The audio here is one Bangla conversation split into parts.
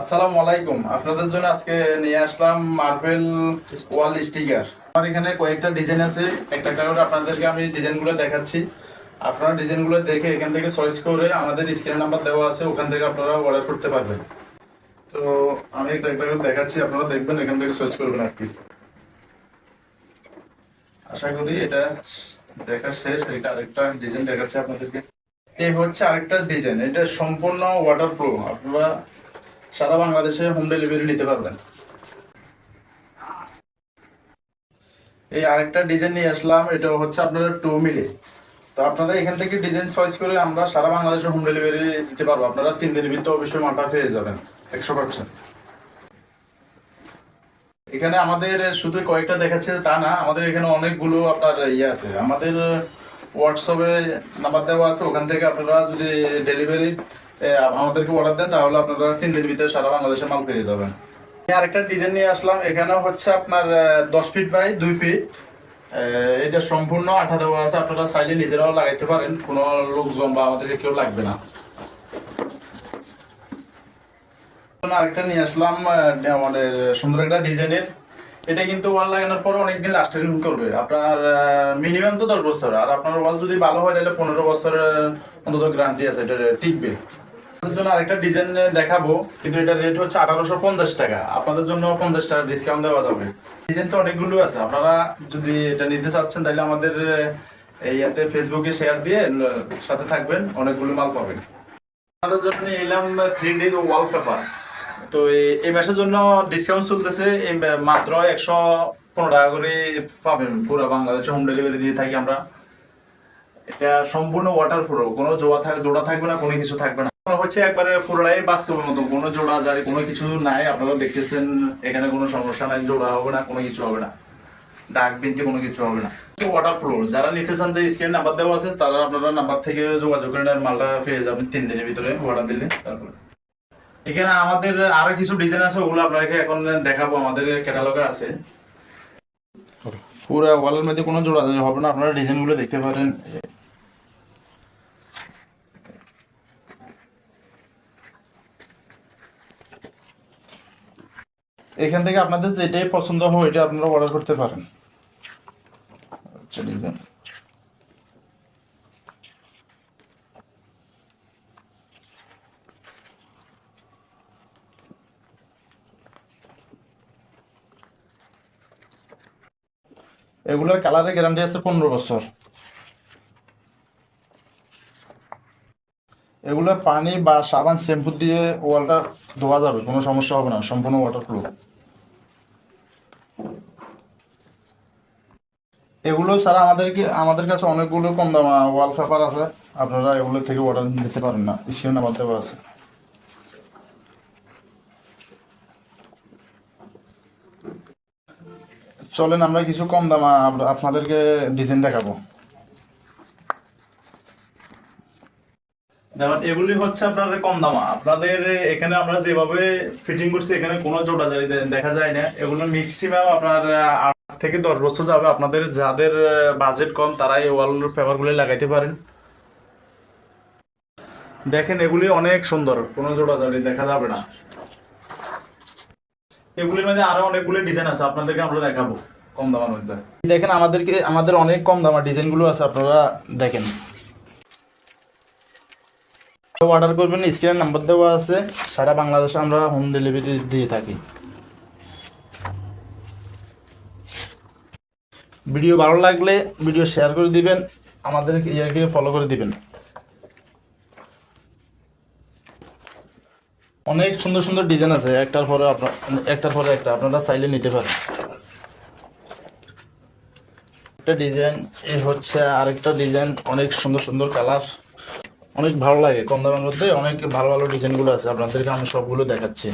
আসসালামু আলাইকুম। আপনাদের জন্য আজকে নিয়ে আসলাম মার্বেল ওয়াল স্টিকার আমার এখানে কয়েকটা ডিজাইন আছে। একটা একটা করে আপনাদেরকে আমি ডিজাইনগুলো দেখাচ্ছি। আপনারা ডিজাইনগুলো দেখে এখান থেকে চয়েস করে আমাদের স্ক্রিন নাম্বার দেওয়া আছে, ওখান থেকে আপনারা অর্ডার করতে পারবেন। তো আমি একটা একটা করে দেখাচ্ছি, আপনারা দেখবেন এখান থেকে চয়েস করবেন আর কি। আশা করি এটা দেখা শেষ। এটা আরেকটা ডিজাইন দেখাচ্ছে আপনাদেরকে। এই হচ্ছে আরেকটা ডিজাইন এটা সম্পূর্ণ ওয়াটার প্রুফ আপনারা সারা বাংলাদেশে হোম ডেলিভারি নিতে পারবেন। এই আরেকটা ডিজাইন নিয়ে আসলাম, এটা হচ্ছে আপনারা টু মিলে। তো আপনারা এখান থেকে ডিজাইন চয়েস করে আমরা সারা বাংলাদেশে হোম ডেলিভারি দিতে পারব। আপনারা তিন দিনের ভিতরে অবশ্যই মালটা পেয়ে যাবেন, একশো পার্সেন্ট এখানে আমাদের শুধু কয়েকটা দেখাচ্ছে, তা না, আমাদের এখানে অনেকগুলো আপনার ইয়ে আছে। আমাদের হোয়াটসঅ্যাপে নাম্বার দেওয়া আছে, ওখান থেকে আপনারা যদি ডেলিভারি আমাদেরকে অর্ডার দেন, তাহলে আপনারা তিন দিনের ভিতরে সারা বাংলাদেশে মাল পেয়ে যাবেন। আরেকটা ডিজাইন নিয়ে আসলাম, এখানে হচ্ছে আপনার দশ ফিট বাই দুই ফিট এটা সম্পূর্ণ আঠা দেওয়া আছে আপনারা চাইলে নিজেরাও লাগাইতে পারেন, কোনো লোকজন বা আমাদেরকে কেউ লাগবে না। আরেকটা নিয়ে আসলাম মানে সুন্দর একটা ডিজাইনের এটা কিন্তু ওয়াল লাগানোর পর অনেকদিন লাস্টিং করবে। আপনার মিনিমাম তো দশ বছর, আর আপনার ওয়াল যদি ভালো হয়, তাহলে পনেরো বছরের অন্তত গ্যারান্টি আছে, এটা টিকবে। আপনাদের জন্য আরেকটা ডিজাইন দেখাবো, কিন্তু এটা রেট হচ্ছে আঠারোশো পঞ্চাশ টাকা। আপনাদের জন্য পঞ্চাশ টাকা ডিসকাউন্ট দেওয়া যাবে। ডিজাইন তো অনেকগুলো আছে। আপনারা যদি এটা নিতে চাচ্ছেন, তাহলে আমাদের এই ইয়াতে ফেসবুকে শেয়ার দিয়ে সাথে থাকবেন, অনেকগুলো মাল পাবেন। আমাদের জন্য এলাম থ্রি ডি তো এই- মাসের জন্য ডিসকাউন্ট চলতেছে মাত্র একশো পনেরো টাকা করে পাবেন। পুরো বাংলাদেশে হোম ডেলিভারি দিয়ে থাকি আমরা। এটা সম্পূর্ণ ওয়াটার প্রুফ কোনো জোড়া জোড়া থাকবে না, কোনো কিছু থাকবে না। হচ্ছে একবারে পুরোটাই বাস্তবের মতো। কোনো জোড়া জারি কোনো কিছু নাই আপনারা দেখতেছেন এখানে কোনো সমস্যা নাই জোড়া হবে না কোনো কিছু হবে না। দাগ বিনতে কোনো কিছু হবে না। ওয়াটার প্রুফ যারা নিতে চান যে স্ক্রিন নাম্বার দেওয়া আছে তারা আপনারা নাম্বার থেকে যোগাযোগ করে নেন, মালটা পেয়ে যাবেন তিন দিনের ভিতরে অর্ডার দিলে তারপরে। এখানে আমাদের আরও কিছু ডিজাইন আছে ওগুলো আপনাকে এখন দেখাবো আমাদের ক্যাটালগে আছে। পুরো ওয়ালের মধ্যে কোনো জোড়া হবে না আপনারা ডিজাইনগুলো দেখতে পারেন। এখান থেকে আপনাদের যেটাই পছন্দ হয় এটা আপনারা অর্ডার করতে পারেন। এগুলোর কালারের গ্যারান্টি আছে পনেরো বছর। এগুলো পানি বা সাবান, শ্যাম্পু দিয়ে ওয়ালটা ধোয়া যাবে, কোনো সমস্যা হবে না, সম্পূর্ণ ওয়াটারপ্রুফ এগুলো ছাড়া আমাদেরকে, আমাদের কাছে অনেকগুলো কম দাম ওয়াল পেপার আছে, আপনারা এগুলো থেকে অর্ডার দিতে পারেন না স্ক্রিন নাম্বার দেওয়া আছে। চলেন, আমরা কিছু কম দাম আপনাদেরকে ডিজাইন দেখাবো। যেমন এগুলি হচ্ছে আপনার কম দামা। আপনাদের এখানে আমরা যেভাবে ফিটিং করছি, এখানে কোনো জোড়াজারি দে- দেখা যায় না। এগুলো ম্যাক্সিমাম আপনার আট থেকে দশ বছর যাবে। আপনাদের যাদের বাজেট কম তারা এই ওয়াল পেপারগুলি লাগাইতে পারেন। দেখেন, এগুলি অনেক সুন্দর। কোনো জোড়াজারি দেখা যাবে না। এগুলির মধ্যে আরও অনেকগুলো ডিজাইন আছে। আপনাদেরকে আমরা দেখাবো কম দামের মধ্যে। দেখেন, আমাদেরকে, আমাদের অনেক কম দামের ডিজাইনগুলো আছে। আপনারা দেখেন। অর্ডার করবেন, স্ক্রিনের নাম্বার দেওয়া আছে। সারা বাংলাদেশে আমরা হোম ডেলিভারি দিয়ে থাকি। ভিডিও ভালো লাগলে ভিডিও শেয়ার করে দিবেন, আমাদের ইয়াকে ফলো করে দিবেন। অনেক সুন্দর সুন্দর ডিজাইন আছে, একটার পরে আপনার, একটার পরে একটা, আপনারা চাইলে নিতে পারেন। একটা ডিজাইন এ হচ্ছে আরেকটা ডিজাইন অনেক সুন্দর সুন্দর কালার অনেক ভালো লাগে কম দামের মধ্যে অনেক ভালো ভালো ডিজাইনগুলো আছে আপনাদেরকে আমি সবগুলো দেখাচ্ছি।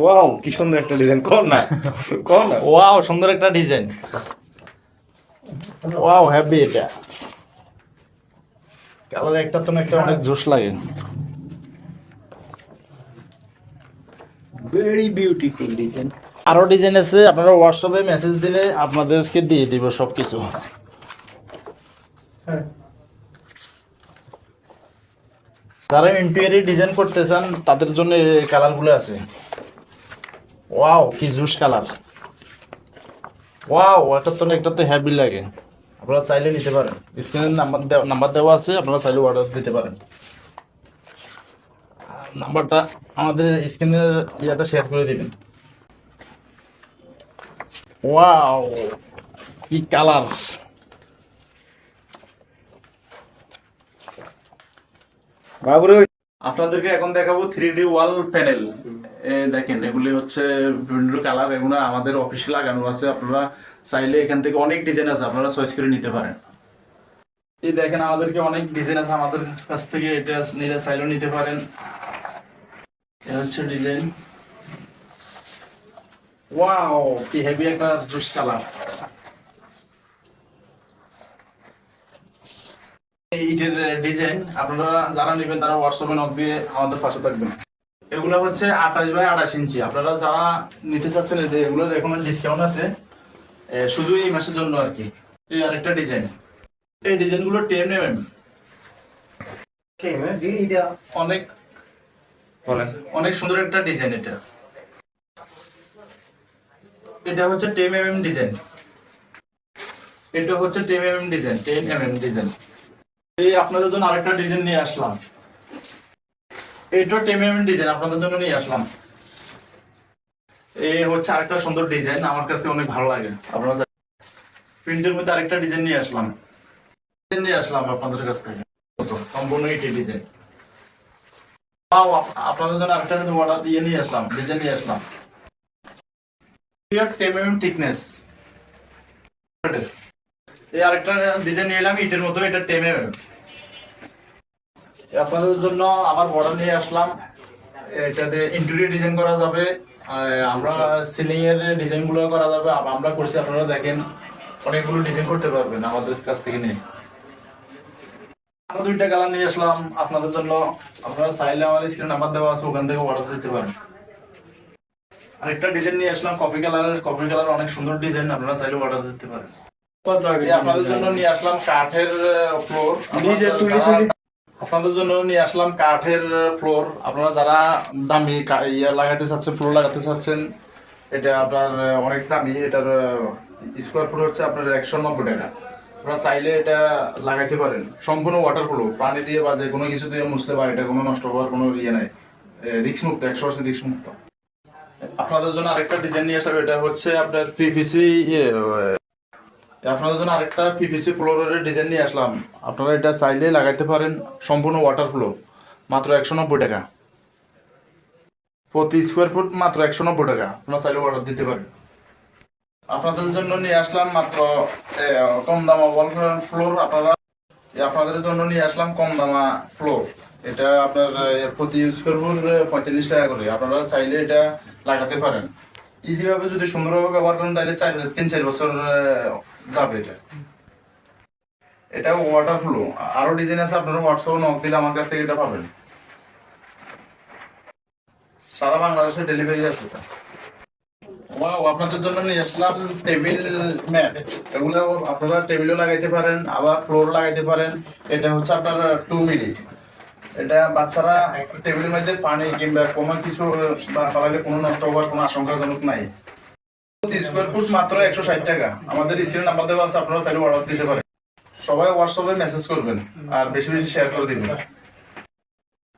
ওয়াও কি সুন্দর একটা ডিজাইন কর না কর না। ওয়াও সুন্দর একটা ডিজাইন। ওয়াও হ্যাপি এটা। কালার একটা তো না একটা অনেক জোশ লাগে। ভেরি বিউটিফুল ডিজাইন আরও ডিজাইন আছে আপনারা হোয়াটসঅ্যাপে মেসেজ দিলে আপনাদেরকে দিয়ে দিব সব কিছু যারা ইন্টেরিয়র ডিজাইন করতে চান তাদের জন্য কালারগুলো আছে। ওয়াও কি জুস কালার ওয়াও এটা তো একটা তো হ্যাভি লাগে। আপনারা চাইলে নিতে পারেন। স্ক্রিনে নাম্বার দেওয়া নাম্বার দেওয়া আছে আপনারা চাইলে অর্ডার দিতে পারেন। নাম্বারটা আমাদের স্ক্রিনের ইয়েটা শেয়ার করে দিবেন। ওয়াও কি কালার? বাবুরে আপনাদেরকে এখন দেখাবো থ্রি ডি ওয়াল প্যানেল দেখেন এগুলি হচ্ছে বিভিন্ন কালার এগুলো আমাদের অফিসে লাগানো আছে। আপনারা চাইলে এখান থেকে অনেক ডিজাইন আছে আপনারা চয়েস করে নিতে পারেন। এই দেখেন আমাদেরকে অনেক ডিজাইন আছে। আমাদের কাছ থেকে এটা নিলে চাইলেও নিতে পারেন। এটা হচ্ছে ডিজাইন ওয়াও কি হেভি একটা জুস কালার ইটের ডিজাইন আপনারা যারা নেবেন তারা হোয়াটসঅ্যাপে নক দিয়ে আমাদের পাশে থাকবেন। এগুলো হচ্ছে আঠাশ বাই আঠাশ ইঞ্চি। আপনারা যারা নিতে চাচ্ছেন যে এগুলোর এখন ডিসকাউন্ট আছে। শুধু এই মাসের জন্য আর কি। এই আরেকটা ডিজাইন এই ডিজাইনগুলো টেন এম অনেক অনেক সুন্দর একটা ডিজাইন এটা। এটা হচ্ছে টেন এম ডিজাইন এটা হচ্ছে ten M design ten M design এই আপনাদের জন্য আরেকটা ডিজাইন নিয়ে আসলাম। এইটা টেমিয়াম ডিজাইন আপনাদের জন্য নিয়ে আসলাম। এই হচ্ছে আরেকটা সুন্দর ডিজাইন আমার কাছে অনেক ভালো লাগে। আপনারা প্রিন্টের মধ্যে আরেকটা ডিজাইন নিয়ে আসলাম। Design নিয়ে আসলাম আপনাদের কাছ থেকে? সম্পূর্ণ এইটি ডিজাইন আপনাদের জন্য আরেকটা অর্ডার দিয়ে নিয়ে আসলাম ডিজাইন নিয়ে আসলাম। নিয়ে আপনাদের জন্য আসলাম। করা যাবে। আমরা সিলিং এর ডিজাইনগুলো করা যাবে। আমরা করছি, আপনারা দেখেন, অনেকগুলো ডিজাইন করতে পারবেন আমাদের কাছ থেকে নিয়ে। আমরা দুইটা কালার নিয়ে আসলাম আপনাদের জন্য। আপনারা চাইলে আমার স্ক্রিন নাম্বার দেওয়া আছে, ওখান থেকে অর্ডার দিতে পারেন। আরেকটা ডিজাইন নিয়ে আসলাম কপি কালারের কপি কালার অনেক সুন্দর ডিজাইন আপনারা চাইলে অর্ডার দিতে পারেন। আপনাদের জন্য নিয়ে আসলাম কাঠের ফ্লোর। আপনাদের জন্য নিয়ে আসলাম কাঠের ফ্লোর আপনারা যারা দামি ইয়ে লাগাতে চাচ্ছেন ফ্লোর লাগাতে চাচ্ছেন এটা আপনার অনেক দামি। এটার স্কোয়ার ফুট হচ্ছে আপনার একশো নব্বই টাকা। আপনারা চাইলে এটা লাগাইতে পারেন। সম্পূর্ণ ওয়াটার প্রুফ পানি দিয়ে বা যে কোনো কিছু দিয়ে মুছতে পারে এটা কোনো নষ্ট হওয়ার কোনো ইয়ে নাই। রিক্স মুক্ত একশো পার্সেন্ট রিক্স মুক্ত। আপনাদের জন্য আরেকটা ডিজাইন নিয়ে আসলাম, এটা হচ্ছে আপনার পিভিসি ইয়ে আপনাদের জন্য আরেকটা পিভিসি ফ্লোরের ডিজাইন নিয়ে আসলাম। আপনারা এটা চাইলে লাগাইতে পারেন সম্পূর্ণ ওয়াটার ফ্লো মাত্র একশো নব্বই টাকা। প্রতি স্কোয়ার ফুট মাত্র একশো নব্বই টাকা, আপনারা চাইলে অর্ডার দিতে পারেন। আপনাদের জন্য নিয়ে আসলাম মাত্র কম দামা ওয়াল ফ্লোর আপনারা আপনাদের জন্য নিয়ে আসলাম কম দামা ফ্লোর এটা আপনার প্রতি ইউজ ফুট পঁয়তাল্লিশ টাকা করে। আপনারা চাইলে এটা লাগাতে পারেন। ইজি ভাবে যদি সুন্দরভাবে ব্যবহার করেন, তাহলে চার, তিন, চার বছর যাবে এটা। এটা ওয়াটার ফ্লো আরও ডিজাইন আছে, আপনারা হোয়াটসঅ্যাপ নক দিলে আমার কাছ থেকে এটা পাবেন। সারা বাংলাদেশে ডেলিভারি আছে এটা। ওয়াও আপনাদের জন্য নিয়ে আসলাম টেবিল ম্যাট এগুলো আপনারা টেবিলও লাগাইতে পারেন, আবার ফ্লোর লাগাইতে পারেন। এটা হচ্ছে আপনার টু মিলি এটা বাচ্চারা টেবিলের মধ্যে পানি কিংবা কোনো কিছু ফালালে কোনো নষ্ট হওয়ার কোনো আশঙ্কাজনক নাই। স্কোয়ার ফুট মাত্র একশো ষাট টাকা। আমাদের স্ক্রিন নাম্বার দেওয়া আছে, আপনারা চাইলে অর্ডার দিতে পারেন। সবাই হোয়াটসঅ্যাপে মেসেজ করবেন আর বেশি বেশি শেয়ার করে দিবেন।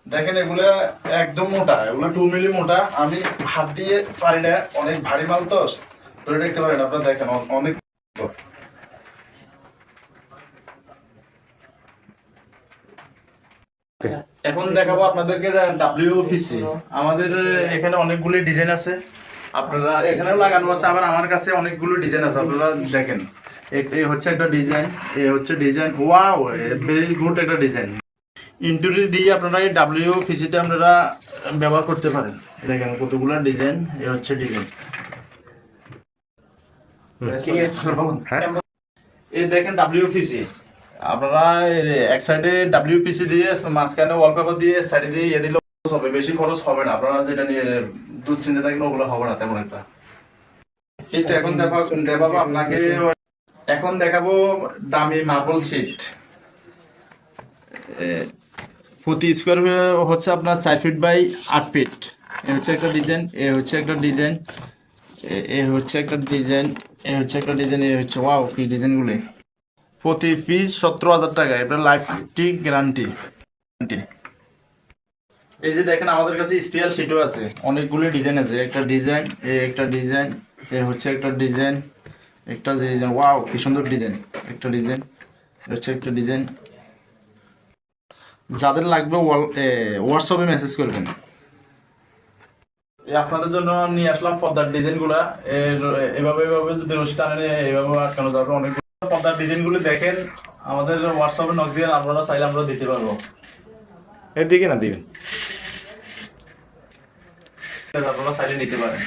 দেখেন এগুলা একদম মোটা, এগুলো টু মিলি মোটা। আমি হাত দিয়ে পারি না, অনেক ভারী মাল তো, ধরে দেখতে পারেন, আপনারা দেখেন অনেক এখন দেখাবো আপনাদেরকে ডাব্লিউপিসি আমাদের এখানে অনেকগুলি ডিজাইন আছে। আপনারা এখানেও লাগানো আছে আবার আমার কাছে অনেকগুলো ডিজাইন আছে আপনারা দেখেন। এই হচ্ছে একটা ডিজাইন এ হচ্ছে ডিজাইন ওয়াও ভেরি গুড একটা ডিজাইন ইন্টুরি দিয়ে আপনারা এই ডাব্লিউ পিসিটা আপনারা ব্যবহার করতে পারেন। দেখেন কতগুলো ডিজাইন এ হচ্ছে ডিজাইন এই দেখেন ডাব্লিউপিসি আপনারা এক সাইডে ডাব্লিউপিসি দিয়ে, মাঝখানে ওয়ালপেপার দিয়ে সাইডে দিয়ে ইয়ে দিলে হবে, বেশি খরচ হবে না। আপনারা যেটা নিয়ে দুধ চিনতে থাকেন, ওগুলো হবে না তেমন একটা। এই তো এখন দেখাবো দেখাবো আপনাকে। এখন দেখাবো দামি মার্বল শিট প্রতি স্কোয়ার হচ্ছে আপনার চার ফিট বাই আট ফিট এ হচ্ছে একটা ডিজাইন এ হচ্ছে একটা ডিজাইন এ হচ্ছে একটা ডিজাইন এ হচ্ছে একটা ডিজাইন এ হচ্ছে ওয়াও কি ডিজাইনগুলি প্রতি পিস সতেরো হাজার টাকা, এটা লাইফটি গ্যারান্টি এই যে দেখেন, আমাদের কাছে স্পেশাল সিটও আছে। অনেকগুলি ডিজাইন আছে। একটা ডিজাইন এ একটা ডিজাইন এ হচ্ছে একটা ডিজাইন একটা ডিজাইন ওয়াও কি সুন্দর ডিজাইন একটা ডিজাইন হচ্ছে একটা ডিজাইন যাদের লাগবে হোয়াটসঅ্যাপে মেসেজ করবেন। আপনাদের জন্য নিয়ে আসলাম পর্দার ডিজাইনগুলা এর, এভাবে এভাবে যদি রশি টানে এভাবে আটকানো যাবে, অনেক পর্দার ডিজাইনগুলো দেখেন আমাদের হোয়াটসঅ্যাপে নক দিয়ে আপনারা চাইলে আমরা দিতে পারব। এদিকে না দিবেন। আপনারা চাইলে নিতে পারেন।